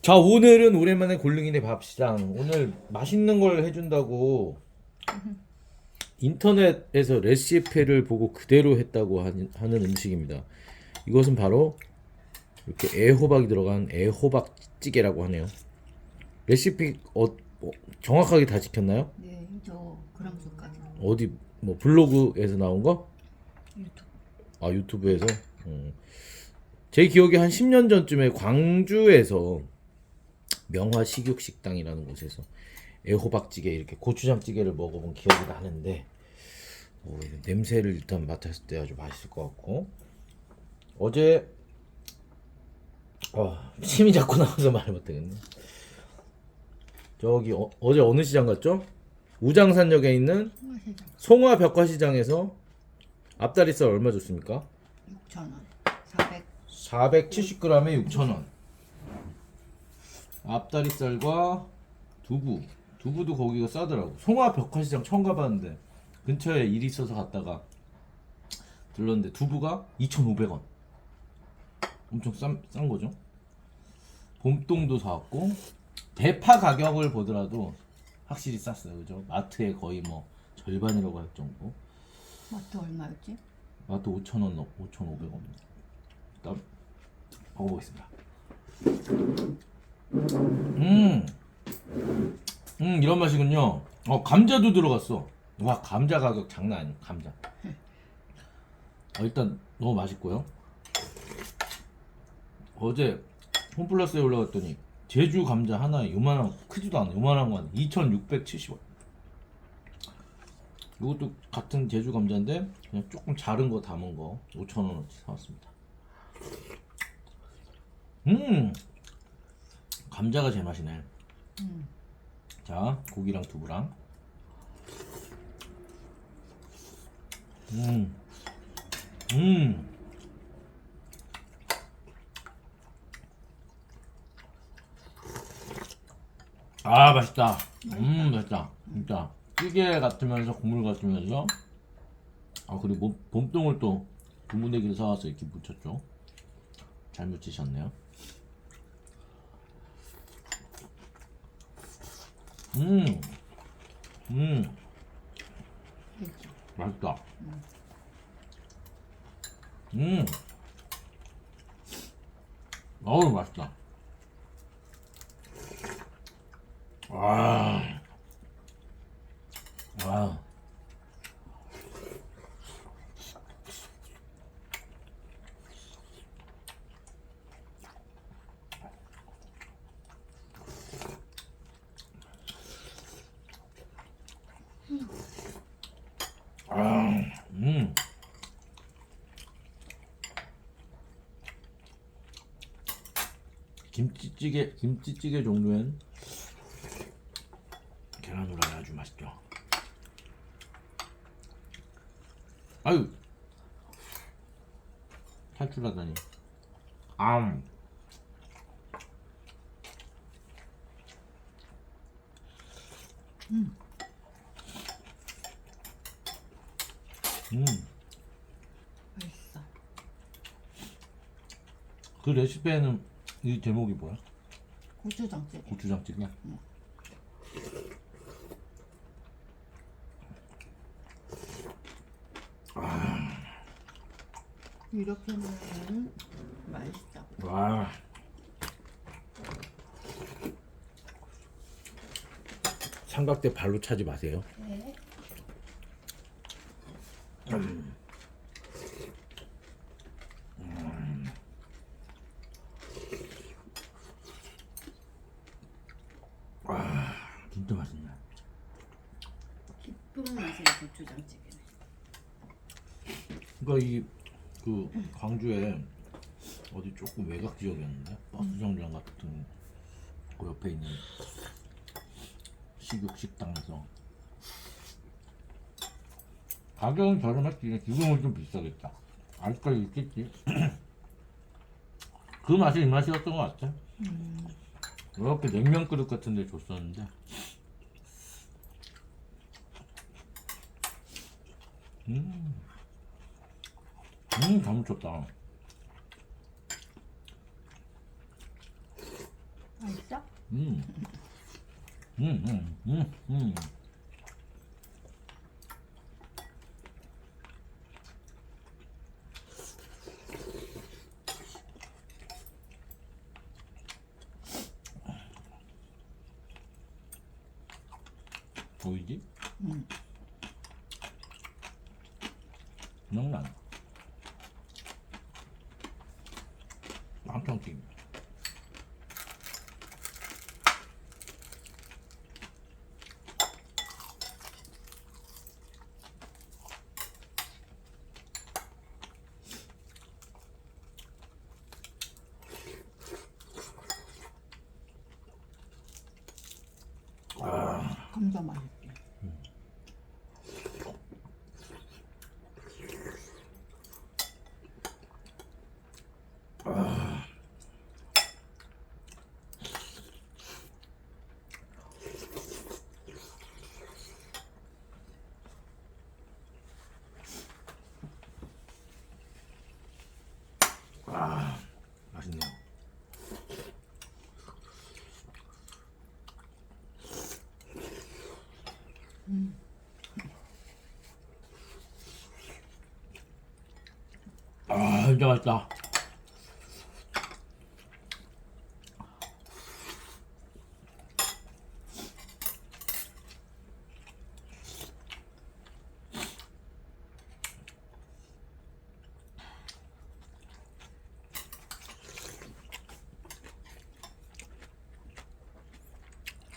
자 오늘은 오랜만에 골릉이네 밥시장 오늘 맛있는 걸 해준다고 인터넷에서 레시피를 보고 그대로 했다고 하는, 하는 음식입니다 이것은 바로 이렇게 애호박이 들어간 애호박 찌개라고 하네요 레시피 어, 어, 정확하게 다 지켰나요? 네, 저 그람 수까지 어디 뭐 블로그에서 나온 거? 유튜브. 아 유튜브에서 음. 제 기억에 한 10년 전쯤에 광주에서 명화 식육식당이라는 곳에서 애호박찌개 이렇게 고추장찌개를 먹어본 기억이 나는데 어, 이거 냄새를 일단 맡았을 때 아주 맛있을 것 같고 어제 어, 침이 자꾸 나와서 말을 못하겠네 저기 어, 어제 어느 시장 갔죠? 우장산역에 있는 송화 벽화시장에서 앞다리살 얼마 줬습니까? 6,000원. 400. 470g에 6,000원. 앞다리살과 두부. 두부도 거기가 싸더라고. 송화 벽화시장 처음 가봤는데 근처에 일 있어서 갔다가 들렀는데 두부가 2,500원. 엄청 싼, 싼 거죠. 봄동도 사왔고 대파 가격을 보더라도 확실히 쌌어요. 그죠? 마트에 거의 뭐 절반이라고 할 정도. 마트 얼마였지? 마트 5,000원, 5,500원. 일단 먹어보겠습니다. 음, 음 이런 맛이군요. 어 감자도 들어갔어. 와 감자 가격 장난 아니야. 감자. 어, 일단 너무 맛있고요. 어제 홈플러스에 올라갔더니 제주 감자 하나에 요만한 크지도 않아 요만한 거 2,670원. 이것도 같은 제주 감자인데 그냥 조금 자른 거 담은 거 5,000원어치 사왔습니다. 음 감자가 제 맛이네. 음. 자 고기랑 두부랑 음 음. 아 맛있다. 음 맛있다. 진짜 찌개 같으면서 국물 같으면서 아 그리고 봄, 봄동을 또 두부내기를 사와서 이렇게 묻혔죠. 잘 묻히셨네요. 음, 음, 그렇지. 맛있다. 음, 어우 맛있다. 와, 와. 아, 음. 김치찌개 김치찌개 종류엔 계란 후라이 아주 맛있죠. 아유 탈출하다니. 암. 음. 맛있어. 그 레시피에는 이 제목이 뭐야? 고추장찌개. 고추장찌개? 이렇게 먹으면 맛있어. 와. 삼각대 발로 차지 마세요. 네. 와, 진짜 맛있네. 깊은 맛의 고추장찌개네. 그러니까 이그 광주에 어디 조금 외곽 지역이었는데 버스 정류장 같은 그 옆에 있는 식육 식당에서 가격은 저렴했지. 지금은 좀 비싸겠다. 아직까지 있겠지. 그 맛이 이 맛이었던 것 같아. 이렇게 냉면 그릇 같은 데 줬었는데 음, 음, 잘 묻혔다. 음. 음, 음, 음, 음. 보이지? 응. 명란. 한평튀김. 감자 맛 아, 진짜 맛있다.